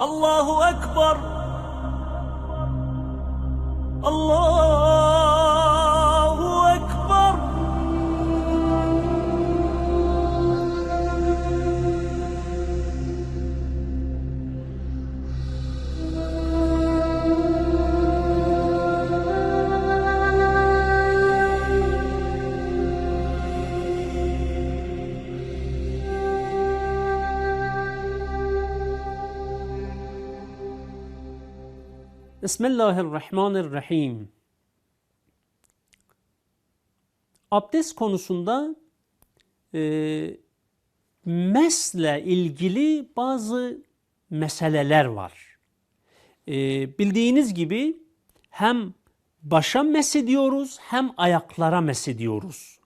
الله أكبر. الله Bismillahirrahmanirrahim. Abdest konusunda e, mesle ilgili bazı meseleler var. E, bildiğiniz gibi hem başa mesediyoruz hem ayaklara mesediyoruz.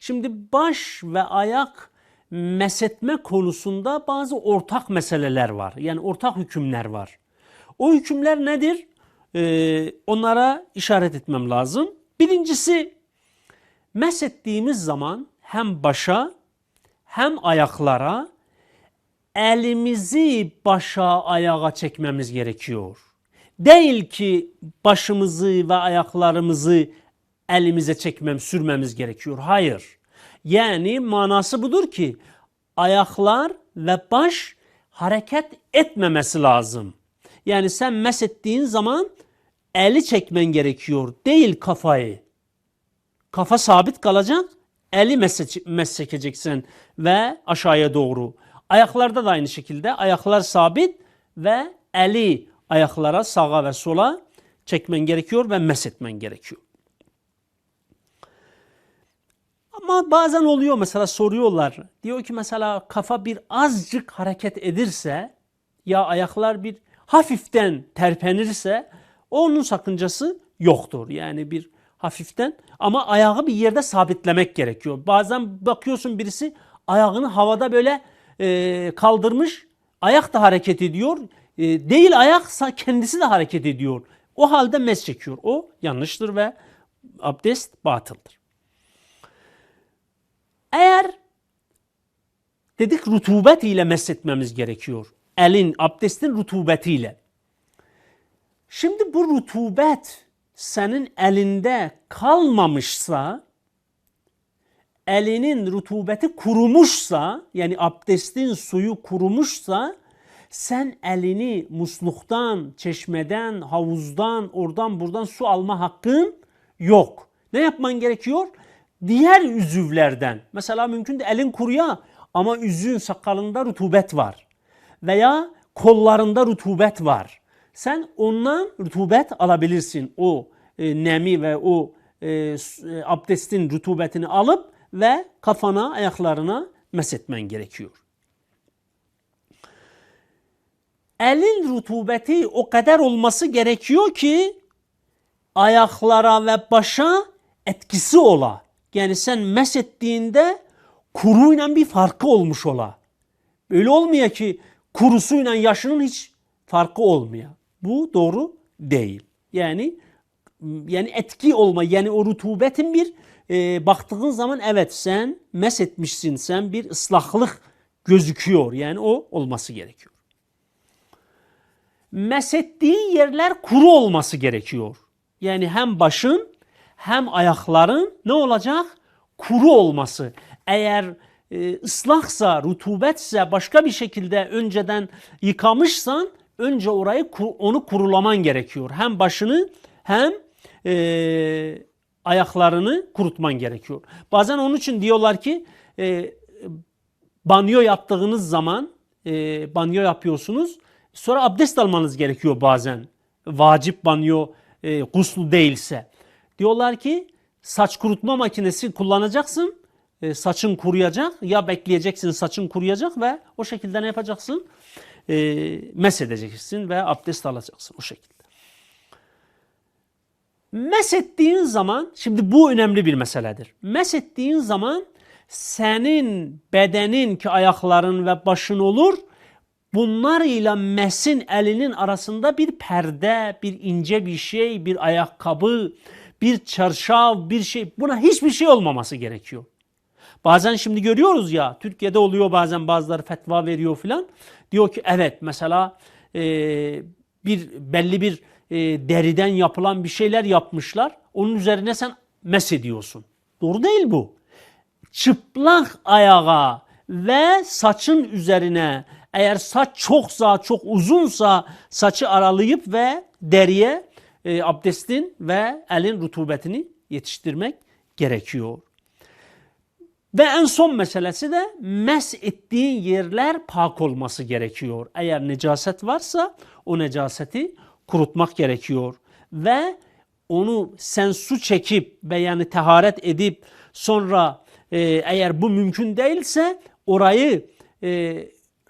Şimdi baş ve ayak mesetme konusunda bazı ortak meseleler var. Yani ortak hükümler var. O hükümler nedir? Ee, onlara işaret etmem lazım. Birincisi mesettiğimiz zaman hem başa hem ayaklara elimizi başa ayağa çekmemiz gerekiyor. Değil ki başımızı ve ayaklarımızı elimize çekmem, sürmemiz gerekiyor. Hayır. Yani manası budur ki ayaklar ve baş hareket etmemesi lazım. Yani sen mesettiğin zaman eli çekmen gerekiyor değil kafayı. Kafa sabit kalacak, eli mes çekeceksin ve aşağıya doğru. Ayaklarda da aynı şekilde ayaklar sabit ve eli ayaklara sağa ve sola çekmen gerekiyor ve mesetmen gerekiyor. Ama bazen oluyor mesela soruyorlar. Diyor ki mesela kafa bir azıcık hareket edirse ya ayaklar bir hafiften terpenirse onun sakıncası yoktur. Yani bir hafiften ama ayağı bir yerde sabitlemek gerekiyor. Bazen bakıyorsun birisi ayağını havada böyle e, kaldırmış ayak da hareket ediyor. E, değil ayaksa kendisi de hareket ediyor. O halde mes çekiyor. O yanlıştır ve abdest batıldır. Eğer dedik rutubet ile mesletmemiz gerekiyor. Elin, abdestin rutubetiyle. Şimdi bu rutubet senin elinde kalmamışsa, elinin rutubeti kurumuşsa, yani abdestin suyu kurumuşsa, sen elini musluktan, çeşmeden, havuzdan, oradan buradan su alma hakkın yok. Ne yapman gerekiyor? Diğer üzüvlerden. Mesela mümkün de elin kuruya ama üzün sakalında rutubet var. Veya kollarında rutubet var sen ondan rutubet alabilirsin. O e, nemi ve o e, e, abdestin rutubetini alıp ve kafana, ayaklarına mesetmen gerekiyor. Elin rutubeti o kadar olması gerekiyor ki ayaklara ve başa etkisi ola. Yani sen mesettiğinde kuruyla bir farkı olmuş ola. Öyle olmuyor ki kurusuyla yaşının hiç farkı olmuyor. Bu doğru değil. Yani yani etki olma yani o rutubetin bir e, baktığın zaman evet sen mes etmişsin sen bir ıslahlık gözüküyor. Yani o olması gerekiyor. Mesettiği yerler kuru olması gerekiyor. Yani hem başın hem ayakların ne olacak? Kuru olması. Eğer e, ıslahsa, rutubetse başka bir şekilde önceden yıkamışsan önce orayı onu kurulaman gerekiyor. Hem başını hem e, ayaklarını kurutman gerekiyor. Bazen onun için diyorlar ki e, banyo yaptığınız zaman e, banyo yapıyorsunuz. Sonra abdest almanız gerekiyor bazen. Vacip banyo e, guslu değilse. Diyorlar ki saç kurutma makinesi kullanacaksın. E, saçın kuruyacak ya bekleyeceksin saçın kuruyacak ve o şekilde ne yapacaksın? E, mesedeceksin ve abdest alacaksın o şekilde. Mesettiğin zaman, şimdi bu önemli bir meseledir. Mesettiğin zaman senin bedenin ki ayakların ve başın olur, bunlar ile mesin elinin arasında bir perde, bir ince bir şey, bir ayakkabı, bir çarşaf, bir şey, buna hiçbir şey olmaması gerekiyor. Bazen şimdi görüyoruz ya Türkiye'de oluyor bazen bazıları fetva veriyor filan. Diyor ki evet mesela e, bir belli bir e, deriden yapılan bir şeyler yapmışlar. Onun üzerine sen mes ediyorsun. Doğru değil bu. Çıplak ayağa ve saçın üzerine eğer saç çoksa çok uzunsa saçı aralayıp ve deriye e, abdestin ve elin rutubetini yetiştirmek gerekiyor. Ve en son meselesi de mes ettiğin yerler pak olması gerekiyor. Eğer necaset varsa o necaseti kurutmak gerekiyor. Ve onu sen su çekip ve yani teharet edip sonra e, eğer bu mümkün değilse orayı e,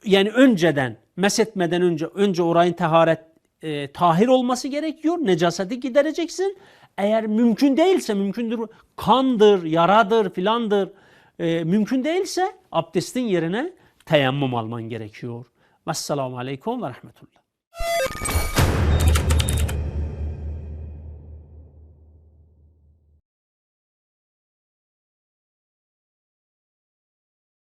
yani önceden mesetmeden önce önce orayın teharet e, tahir olması gerekiyor. Necaseti gidereceksin. Eğer mümkün değilse mümkündür kandır, yaradır filandır. E, mümkün değilse abdestin yerine teyemmüm alman gerekiyor. Vesselamu aleyküm ve rahmetullah.